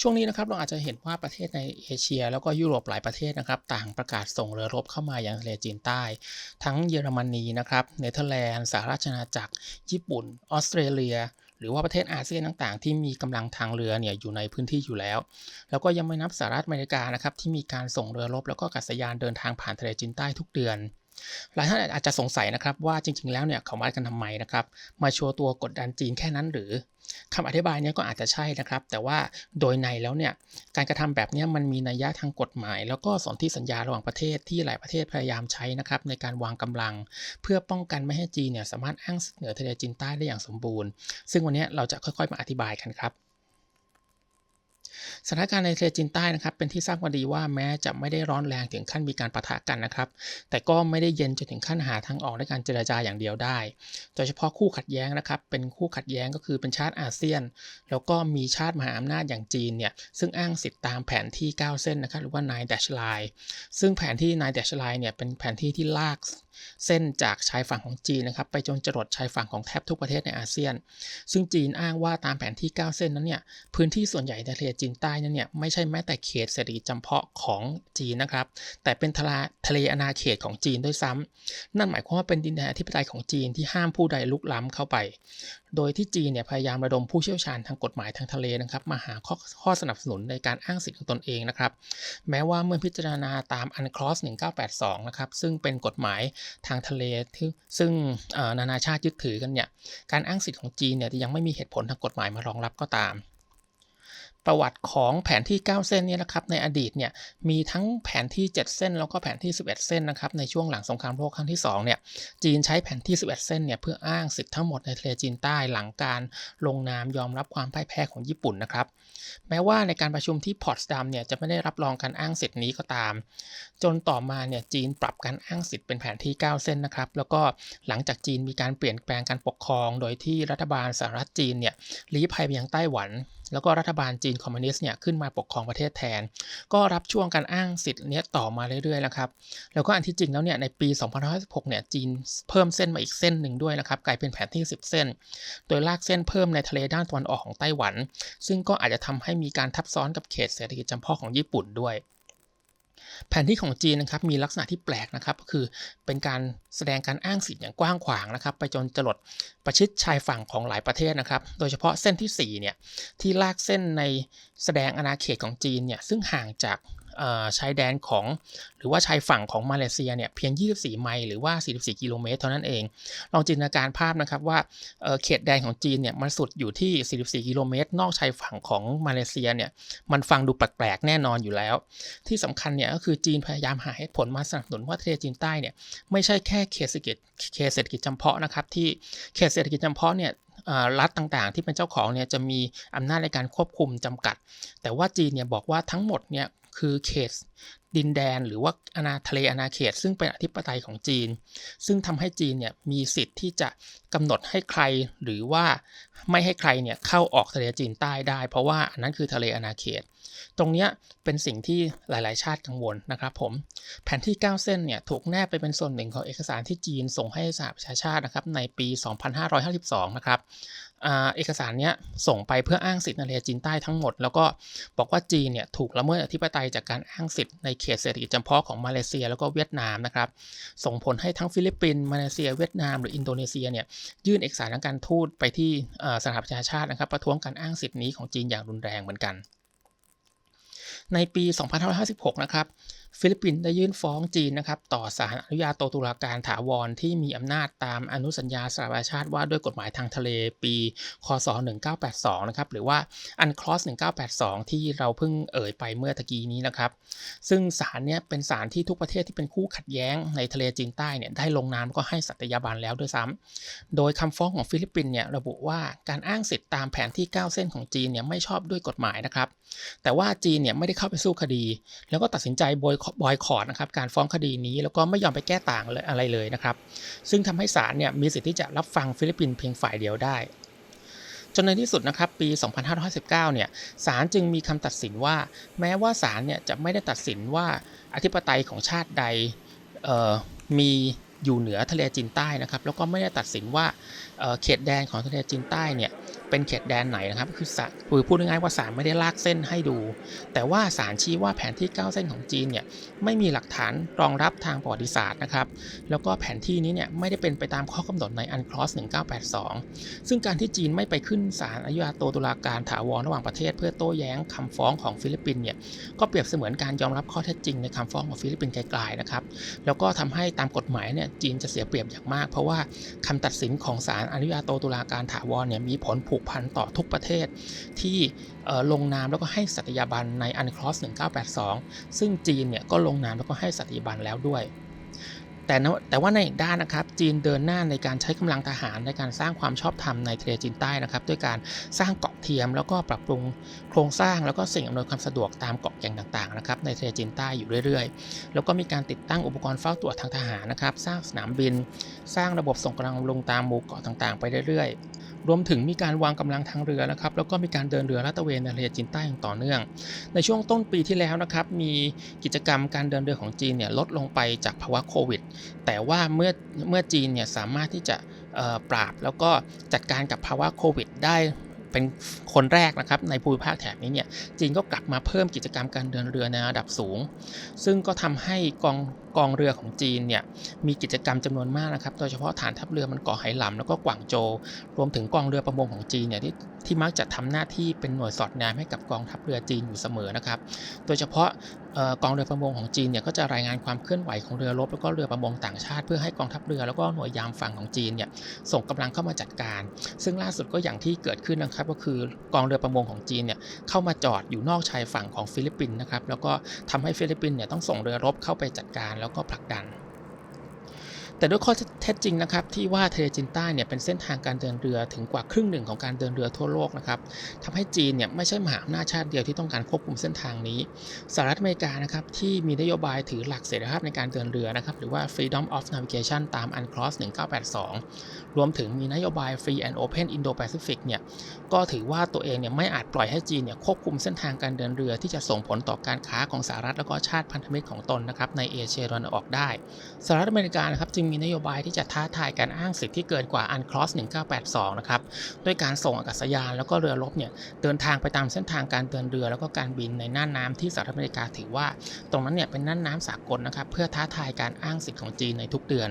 ช่วงนี้นะครับเราอาจจะเห็นว่าประเทศในเอเชีย แล้วก็ยุโรปหลายประเทศนะครับ ต่างประกาศส่งเรือรบเข้ามายังทะเลจีนใต้ ทั้งเยอรมนีนะครับเนเธอร์แลนด์สหราชอาณาจักร ญี่ปุ่น ออสเตรเลีย หรือว่าประเทศอาเซียนต่างๆ ที่มีกำลังทางเรือเนี่ยอยู่ในพื้นที่อยู่แล้ว แล้วก็ยังไม่นับสหรัฐอเมริกานะครับที่มีการส่งเรือรบแล้วก็กัษยานเดินทางผ่านทะเลจีนใต้ทุกเดือน หลายท่านอาจจะสงสัยนะครับว่าจริง ๆ แล้วเนี่ยเขามากันทำไมนะครับ มาโชว์ตัวกดดันจีนแค่นั้นหรือคำอธิบายเนี้ก็อาจจะใช่นะครับ แต่ว่าโดยในแล้วเนี่ยการกระทำแบบนี้มันมีนัยยะทางกฎหมาย แล้วก็สนธิสัญญาระหว่างประเทศที่หลายประเทศพยายามใช้นะครับในการวางกำลัง เพื่อป้องกันไม่ให้จีนเนี่ยสามารถอ้างสิทธิเหนือทะเลจีนใต้ได้อย่างสมบูรณ์ ซึ่งวันนี้เราจะค่อยๆมาอธิบายกันครับ สถานการณ์ในทะเลจีนใต้นะครับเป็นที่ทราบกันดีว่าแม้จะไม่ได้ร้อนแรงถึงขั้นมีการปะทะกันนะครับ แต่ก็ไม่ได้เย็นจนถึงขั้นหาทางออกในการเจรจาอย่างเดียวได้ โดยเฉพาะคู่ขัดแย้งนะครับ เป็นคู่ขัดแย้งก็คือเป็นชาติอาเซียน แล้วก็มีชาติมหาอำนาจอย่างจีนเนี่ยซึ่งอ้างสิทธิ์ตามแผนที่ 9 เส้นนะครับหรือว่า nine dash line ซึ่งแผนที่ nine dash line เนี่ยเป็นแผนที่ที่ลาก เส้นจากชายฝั่งของจีนนะครับไปจนจรดชายฝั่งของแทบทุกประเทศในอาเซียน ซึ่งจีนอ้างว่าตามแผนที่ 9 เส้นนั้นเนี่ยพื้นที่ส่วนใหญ่ในทะเลจีนใต้นั้นเนี่ยไม่ใช่แม้แต่เขตเศรษฐกิจำเพาะของจีนนะครับแต่เป็นทะเลทะเลอาณาเขตของจีนด้วยซ้ำนั่นหมายความว่าเป็นดินแดนอธิปไตยของจีนที่ห้ามผู้ใดลุกล้ำเข้าไป โดยที่จีนเนี่ยพยายามระดมผู้เชี่ยวชาญทางกฎหมายทางทะเลนะครับมาหาข้อข้อสนับสนุนในการอ้างสิทธิของตนเองนะครับแม้ว่าเมื่อพิจารณาตามอันคลอส1982นะครับซึ่งเป็นกฎหมายทางทะเลที่ซึ่งนานาชาติยึดถือกันเนี่ยการอ้างสิทธิ์ของจีนเนี่ยยังไม่มีเหตุผลทางกฎหมายมารองรับก็ตาม ประวัติของแผนที่ 9 เส้นนี่นะครับในอดีตเนี่ยมีทั้งแผนที่ 7 เส้น แล้วก็แผนที่ 11 เส้นนะครับในช่วงหลังสงครามโลกครั้งที่2เนี่ยจีนใช้แผนที่ 11 เส้นเนี่ยเพื่ออ้างสิทธิ์ทั้งหมดในทะเลจีนใต้หลังการลงนามยอมรับความพ่ายแพ้ของญี่ปุ่นนะครับแม้ว่าในการประชุมที่พอร์ตสดัมเนี่ยจะไม่ได้รับรองการอ้างสิทธิ์นี้ก็ตาม จนต่อมาเนี่ยจีนปรับการอ้างสิทธิ์เป็นแผนที่ 9 เส้นนะครับแล้วก็หลังจากจีนมีการเปลี่ยนแปลงการปกครอง โดยที่รัฐบาลสหรัฐจีนเนี่ยลี้ภัยไปยังไต้หวัน แล้วก็รัฐบาลจีนคอมมิวนิสต์เนี่ยขึ้นมาปกครองประเทศแทน ก็รับช่วงการอ้างสิทธิ์เนี้ยต่อมาเรื่อยๆนะครับแล้วก็อันที่จริงแล้วเนี่ยในปี2516เนี่ยจีนเพิ่มเส้นมาอีกเส้นหนึ่งด้วยนะครับกลายเป็นแผนที่ 10 เส้น โดยลากเส้นเพิ่มในทะเลด้านตะวันออกของไต้หวัน ซึ่งก็อาจจะทำให้มีการทับซ้อนกับเขตเศรษฐกิจจำเพาะของญี่ปุ่นด้วย แผนที่ของจีนนะครับมีลักษณะที่แปลกนะครับก็คือเป็นการแสดงการอ้างสิทธิ์อย่างกว้างขวางนะครับ ไปจนจรดประชิดชายฝั่งของหลายประเทศนะครับ โดยเฉพาะเส้นที่4เนี่ยที่ลากเส้นในแสดงอาณาเขตของจีนเนี่ยซึ่งห่างจาก ชายแดนของ หรือว่าชายฝั่งของมาเลเซียเนี่ยเพียง 24 ไมล์หรือว่า 44 กิโลเมตรเท่านั้นเอง ลองจินตนาการภาพนะครับว่าเขตแดนของจีนเนี่ยมันสุดอยู่ที่ 44 กิโลเมตร นอกชายฝั่งของมาเลเซียเนี่ยมันฟังดูแปลกๆแน่นอนอยู่แล้ว ที่สำคัญเนี่ยก็คือจีนพยายามหาเหตุผลมาสนับสนุนว่าทะเลจีนใต้เนี่ยไม่ใช่แค่เขตเศรษฐกิจเขตเศรษฐกิจจำเพาะนะครับที่เขตเศรษฐกิจจำเพาะเนี่ยรัฐต่างๆ ที่เป็นเจ้าของเนี่ยจะมีอำนาจในการควบคุมจำกัด แต่ว่าจีนเนี่ยบอกว่าทั้งหมดเนี่ย คือเขตดินแดนหรือว่าอาณาทะเลอาณาเขต ซึ่งเป็นอธิปไตยของจีน ซึ่งทำให้จีนเนี่ยมีสิทธิ์ที่จะกำหนดให้ใครหรือว่าไม่ให้ใครเนี่ยเข้าออกทะเลจีนใต้ได้ เพราะว่าอันนั้นคือทะเลอาณาเขต ตรงนี้เป็นสิ่งที่หลาย ๆ ชาติกังวลนะครับผมแผนที่ 9 เส้นเนี่ยถูกแนบไปเป็นส่วนหนึ่งของเอกสารที่จีนส่งให้สหประชาชาตินะครับในปี 2552 นะครับ เอกสารนี้ส่งไปเพื่ออ้างสิทธิ์ในทะเลจีนใต้ทั้งหมด แล้วก็บอกว่าจีนเนี่ยถูกละเมิดอธิปไตยจากการอ้างสิทธิ์ในเขตเศรษฐกิจจำเพาะของมาเลเซียแล้วก็เวียดนามนะครับส่งผลให้ทั้งฟิลิปปินส์มาเลเซีย เวียดนามหรืออินโดนีเซียเนี่ยยื่นเอกสารทางการทูตไปที่สหประชาชาตินะครับประท้วงการอ้างสิทธิ์นี้ของจีนอย่างรุนแรงเหมือนกัน ในปี 2556 นะครับ ฟิลิปปินส์ได้ยื่นฟ้องจีนนะครับต่อศาลอนุญาโตตุลาการถาวรที่มีอำนาจตามอนุสัญญาสหประชาชาติว่าด้วยกฎหมายทางทะเลปีคศ 1982 นะครับหรือว่าอันคลอส1982 ที่เราเพิ่งเอ่ยไปเมื่อตะกี้นี้นะครับ ซึ่งศาลเนี้ยเป็นศาลที่ทุกประเทศที่เป็นคู่ขัดแย้งในทะเลจีนใต้เนี่ยได้ลงนามก็ให้สัตยาบันแล้วด้วยซ้ำโดยคำฟ้องของฟิลิปปินส์เนี่ยระบุว่าการอ้างสิทธิ์ตามแผนที่ 9 เส้นของจีนเนี่ยไม่ชอบด้วยกฎหมายนะครับแต่ว่าจีนเนี่ยไม่ได้เข้าไปสู้คดี แล้วก็ตัดสินใจบยบอยคอร์ดนะครับการฟ้องคดีนี้แล้วก็ไม่ยอมไปแก้ต่างอะไรเลยนะครับ ซึ่งทำให้ศาลเนี่ยมีสิทธิ์ที่จะรับฟังฟิลิปปินส์เพียงฝ่ายเดียวได้ จนในที่สุดนะครับปี 2519เนี่ยศาลจึงมีคำตัดสินว่า แม้ว่าศาลเนี่ยจะไม่ได้ตัดสินว่าอธิปไตยของชาติใดมีอยู่เหนือทะเลจีนใต้นะครับแล้วก็ไม่ได้ตัดสินว่าเขตแดนของทะเลจีนใต้เนี่ย เป็นเขตแดนไหนนะครับคือสารคือพูดง่ายๆว่าศาลไม่ได้ลากเส้นให้ดู แต่ว่าศาลชี้ว่าแผนที่ 9 เส้นของจีนเนี่ยไม่มีหลักฐานรองรับทางประวัติศาสตร์นะครับแล้วก็แผนที่นี้เนี่ยไม่ได้เป็นไปตามข้อกำหนดในอันคลอส1982 ซึ่งการที่จีนไม่ไปขึ้นศาลอาญาโตตุลาการถาวรระหว่างประเทศ เพื่อโต้แย้งคำฟ้องของฟิลิปปินส์เนี่ยก็เปรียบเสมือนการยอมรับข้อเท็จจริงในคำฟ้องของฟิลิปปินส์ไกลๆนะครับแล้วก็ทำให้ตามกฎหมายเนี่ยจีนจะเสียเปรียบอย่างมาก เพราะว่าคำตัดสินของศาลอนุญาโตตุลาการถาวรเนี่ยมีผลผูกพันต่อทุกประเทศที่ลงนามแล้วก็ให้สัตยาบันในอันคลอส1982 ซึ่งจีนเนี่ยก็ลงนามแล้วก็ให้สัตยาบันแล้วด้วยแต่แต่ว่าในอีกด้านนะครับจีนเดินหน้าในการใช้กำลังทหารในการสร้างความชอบธรรมในทะเลจีนใต้นะครับด้วยการสร้างเกาะเทียมแล้วก็ปรับปรุงโครงสร้างแล้วก็สิ่งอำนวยความสะดวกตามเกาะแก่งต่างๆนะครับในทะเลจีนใต้อยู่เรื่อยๆ แล้วก็มีการติดตั้งอุปกรณ์เฝ้าตรวจทางทหารนะครับสร้างสนามบิน สร้างระบบส่งกำลังบำรุงตามหมู่เกาะต่างๆ ไปเรื่อยๆ รวมถึงมีการวางกำลังทางเรือนะครับแล้วก็มีการเดินเรือลาดตระเวนในทะเลจีนใต้อย่างต่อเนื่อง ในช่วงต้นปีที่แล้วนะครับมีกิจกรรมการเดินเรือของจีนเนี่ยลดลงไปจากภาวะโควิด แต่ว่าเมื่อเมื่อจีนเนี่ยสามารถที่จะปราบแล้วก็จัดการกับภาวะโควิดได้ เป็นคนแรกนะครับในภูมิภาคแถบนี้เนี่ยจีนก็กลับมาเพิ่มกิจกรรมการเดินเรือในระดับสูง ซึ่งก็ทำให้กองกองเรือของจีนเนี่ยมีกิจกรรมจำนวนมากนะครับ โดยเฉพาะฐานทัพเรือมันเกาะไหหลำแล้วก็กวางโจวรวมถึงกองเรือประมงของจีนเนี่ยที่ ที่มักจะทำหน้าที่เป็นหน่วยสอดแนมให้กับกองทัพเรือจีนอยู่เสมอนะครับ โดยเฉพาะออกองเรือประมงของจีนเนี่ยก็จะรายงานความเคลื่อนไหวของเรือรบแล้วก็เรือประมงต่างชาติ เพื่อให้กองทัพเรือแล้วก็หน่วยยามฝั่งของจีนเนี่ยส่งกำลังเข้ามาจัดการ ซึ่งล่าสุดก็อย่างที่เกิดขึ้นนะครับ ก็คือกองเรือประมงของจีนเนี่ยเข้ามาจอดอยู่นอกชายฝั่งของฟิลิปปินส์นะครับแล้วก็ทำให้ฟิลิปปินส์เนี่ยต้องส่งเรือรบเข้าไปจัดการแล้วก็ผลักดัน แต่ด้วยข้อเท็จจริงนะครับที่ว่าทะเลจีนใต้เนี่ยเป็นเส้นทางการเดินเรือถึงกว่าครึ่งหนึ่งของการเดินเรือทั่วโลกนะครับทำให้จีนเนี่ยไม่ใช่มหาอำนาจชาติเดียวที่ต้องการควบคุมเส้นทางนี้สหรัฐอเมริกานะครับที่มีนโยบายถือหลักเสรีภาพในการเดินเรือนะครับหรือว่า freedom of navigation ตาม UNCLOS 1982 รวมถึงมีนโยบาย free and open Indo-Pacific เนี่ยก็ถือว่าตัวเองเนี่ยไม่อาจปล่อยให้จีนเนี่ยควบคุมเส้นทางการเดินเรือที่จะส่งผลต่อการค้าของสหรัฐแล้วก็ชาติพันธมิตรของตนนะครับในเอเชียตะวันออกได้สหรัฐอเมริกานะครับจึงมีนโยบายที่จะท้าทายการอ้างสิทธิที่เกินกว่า UNCLOS 1982 นะครับด้วยการส่งอากาศยานแล้วก็เรือรบเนี่ยเดินทางไปตามเส้นทางการเดินเรือแล้วก็การบินในน่านน้ำที่สหรัฐอเมริกาถือว่า ตรงนั้นเนี่ยเป็นน่านน้ำสากลนะครับเพื่อท้าทายการอ้างสิทธิของจีนในทุกเดือน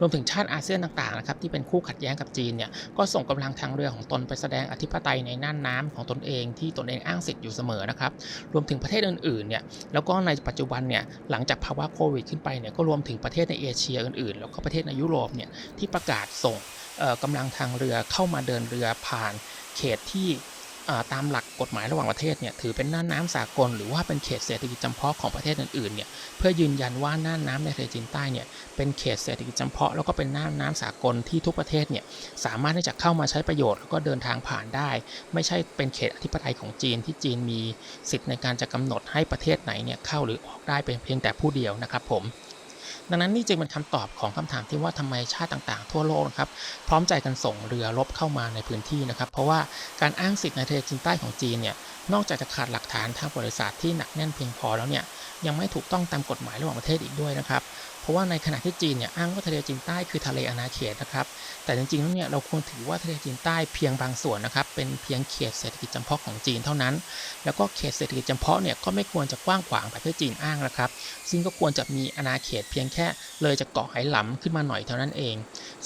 รวมถึงชาติอาเซียนต่างๆนะครับที่เป็นคู่ขัดแย้งกับจีนเนี่ยก็ส่งกำลังทางเรือของตนไปแสดงอธิปไตยในน่านน้ำของตนเองที่ตนเองอ้างสิทธิ์อยู่เสมอนะครับรวมถึงประเทศอื่นๆเนี่ยแล้วก็ในปัจจุบันเนี่ยหลังจากภาวะโควิดขึ้นไปเนี่ยก็รวมถึงประเทศในเอเชียอื่นๆ แล้วก็ประเทศในยุโรปเนี่ยที่ประกาศส่งกำลังทางเรือเข้ามาเดินเรือผ่านเขตที่ตามหลักกฎหมายระหว่างประเทศเนี่ยถือเป็นน่านน้ำสากล หรือว่าเป็นเขตเศรษฐกิจจำเพาะของประเทศอื่นๆเนี่ยเพื่อยืนยันว่าน่านน้ำในทะเลจีนใต้เนี่ยเป็นเขตเศรษฐกิจจำเพาะแล้วก็เป็นน่านน้ำสากลที่ทุกประเทศเนี่ยสามารถที่จะเข้ามาใช้ประโยชน์แล้วก็เดินทางผ่านได้ ไม่ใช่เป็นเขตอธิปไตยของจีนที่จีนมีสิทธิ์ในการจะกำหนดให้ประเทศไหนเนี่ยเข้าหรือออกได้เป็นเพียงแต่ผู้เดียวนะครับผม ดังนั้นนี่จึงเป็นคำตอบของคำถามที่ว่าทำไมชาติต่างๆ ทั่วโลกนะครับพร้อมใจกันส่งเรือรบเข้ามาในพื้นที่นะครับ เพราะว่าการอ้างสิทธิ์ในทะเลจีนใต้ของจีนเนี่ยนอกจากจะขาดหลักฐานทางประวัติศาสตร์ที่หนักแน่นเพียงพอแล้วเนี่ยยังไม่ถูกต้องตามกฎหมายระหว่างประเทศอีกด้วยนะครับ เพราะว่าในขณะที่จีนเนี่ยอ้างว่าทะเลจีนใต้คือทะเลอาณาเขตนะครับ แต่จริงๆแล้วเนี่ยเราควรถือว่าทะเลจีนใต้เพียงบางส่วนนะครับ เป็นเพียงเขตเศรษฐกิจจำเพาะของจีนเท่านั้น แล้วก็เขตเศรษฐกิจจำเพาะเนี่ยก็ไม่ควรจะกว้างขวางแบบที่จีนอ้างนะครับ ซึ่งก็ควรจะมีอาณาเขตเพียงแค่เลยจากเกาะไหหลำขึ้นมาหน่อยเท่านั้นเอง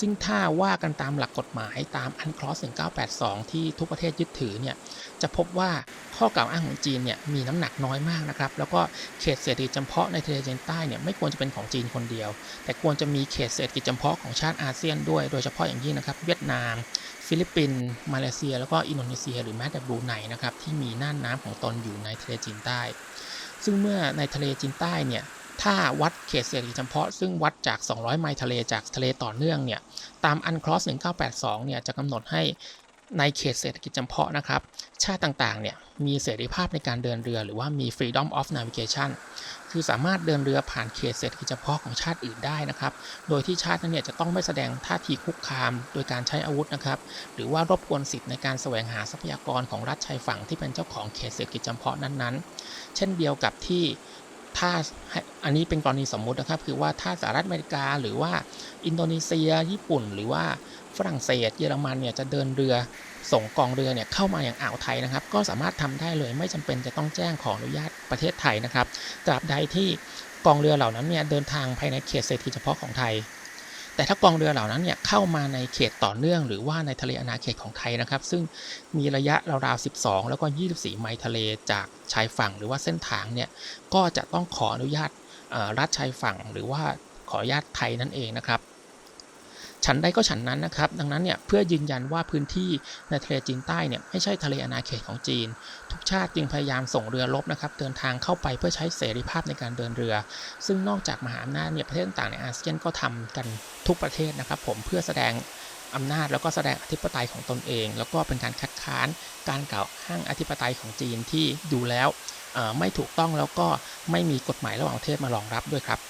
ซึ่งถ้าว่ากันตามหลักกฎหมายตามอันคลอส1982 ที่ทุกประเทศยึดถือเนี่ยจะพบว่าข้อกล่าวอ้างของจีนเนี่ยมีน้ำหนักน้อยมากนะครับ แล้วก็เขตเศรษฐกิจจำเพาะในทะเลจีนใต้เนี่ยไม่ควรจะเป็นของจีนคนเดียว แต่ควรจะมีเขตเศรษฐกิจจำเพาะของชาติอาเซียนด้วย โดยเฉพาะอย่างยิ่งนะครับ เวียดนาม ฟิลิปปินส์มาเลเซีย แล้วก็อินโดนีเซีย หรือแม้แต่บรูไนนะครับที่มีน่านน้ำของตนอยู่ในทะเลจีนใต้ ซึ่งเมื่อในทะเลจีนใต้เนี่ยถ้าวัดเขตเศรษฐกิจจำเพาะซึ่งวัดจาก 200 ไมล์ทะเลจากทะเลต่อเนื่องเนี่ย ตามอันคลอส1982 เนี่ยจะกำหนดให้ ในเขตเศรษฐกิจจำเพาะนะครับ ชาติต่างๆ เนี่ย มีเสรีภาพในการเดินเรือหรือว่ามี freedom of navigation คือสามารถเดินเรือผ่านเขตเศรษฐกิจเฉพาะของชาติอื่นได้นะครับ โดยที่ชาตินั้นเนี่ยจะต้องไม่แสดงท่าทีคุกคาม โดยการใช้อาวุธนะครับ หรือว่ารบกวนสิทธิ์ในการแสวงหาทรัพยากรของรัฐชายฝั่งที่เป็นเจ้าของเขตเศรษฐกิจจำเพาะนั้นๆ เช่นเดียวกับที่ถ้าอันนี้เป็นกรณีสมมุตินะครับ คือว่าถ้าสหรัฐอเมริกาหรือว่าอินโดนีเซีย ญี่ปุ่น หรือว่า ฝรั่งเศสเยอรมันเนี่ยจะเดินเรือส่งกองเรือเนี่ยเข้ามาอย่างอ่าวไทยนะครับ ก็สามารถทำได้เลยไม่จำเป็นจะต้องแจ้งขออนุญาตประเทศไทยนะครับตราบใดที่กองเรือเหล่านั้นเนี่ยเดินทางภายในเขตเศรษฐกิจเฉพาะของไทย แต่ถ้ากองเรือเหล่านั้นเนี่ยเข้ามาในเขตต่อเนื่อง หรือว่าในทะเลอาณาเขตของไทยนะครับ ซึ่งมีระยะราวๆ 12 แล้วก็ 24 ไมล์ทะเลจากชายฝั่งหรือว่าเส้นทางเนี่ยก็จะต้องขออนุญาตรัฐชายฝั่งหรือว่าขออนุญาตไทยนั่นเองนะครับ ฉันใดก็ฉันนั้นนะครับ ดังนั้นเนี่ยเพื่อยืนยันว่าพื้นที่ในทะเลจีนใต้เนี่ยไม่ใช่ทะเลอาณาเขตของจีน ทุกชาติจึงพยายามส่งเรือรบนะครับเดินทางเข้าไปเพื่อใช้เสรีภาพในการเดินเรือ ซึ่งนอกจากมหาอำนาจเนี่ยประเทศต่างในอาเซียนก็ทำกันทุกประเทศนะครับผมเพื่อแสดงอำนาจแล้วก็แสดงอธิปไตยของตนเอง แล้วก็เป็นการคัดค้านการกล่าวอ้างอธิปไตยของจีนที่ดูแล้วไม่ถูกต้องแล้วก็ไม่มีกฎหมายระหว่างประเทศมารองรับด้วยครับ